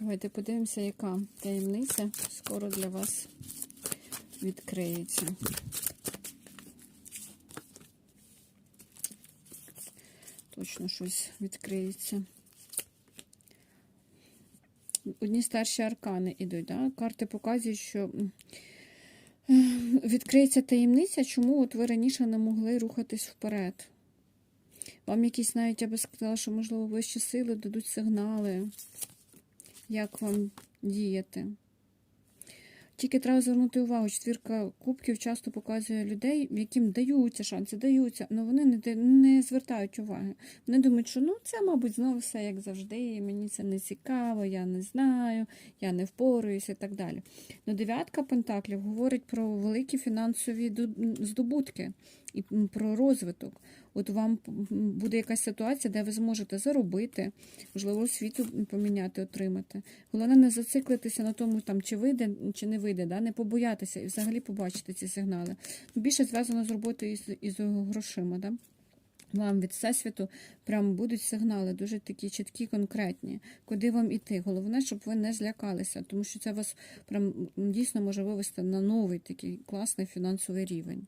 Давайте подивимося, яка таємниця скоро для вас відкриється. Точно щось відкриється. Одні старші аркани йдуть. Да? Карти показують, що відкриється таємниця, чому от ви раніше не могли рухатись вперед. Вам якісь навіть, я би сказала, що, можливо, вищі сили дадуть сигнали, як вам діяти. Тільки треба звернути увагу, четвірка кубків часто показує людей, яким даються шанси, даються, але вони не, не звертають уваги. Вони думають, що ну це, мабуть, знову все як завжди, мені це не цікаво, я не знаю, я не впораюся і так далі. Ну, дев'ятка пентаклів говорить про великі фінансові здобутки і про розвиток. От вам буде якась ситуація, де ви зможете заробити, можливо, освіту поміняти, отримати. Головне не зациклитися на тому, там, чи вийде, чи не вийде, да? не побоятися і взагалі побачити ці сигнали. Більше зв'язано з роботою із, із грошима. Да? Вам від всесвіту прям будуть сигнали, дуже такі чіткі, конкретні, куди вам іти. Головне, щоб ви не злякалися, тому що це вас прям дійсно може вивести на новий такий класний фінансовий рівень.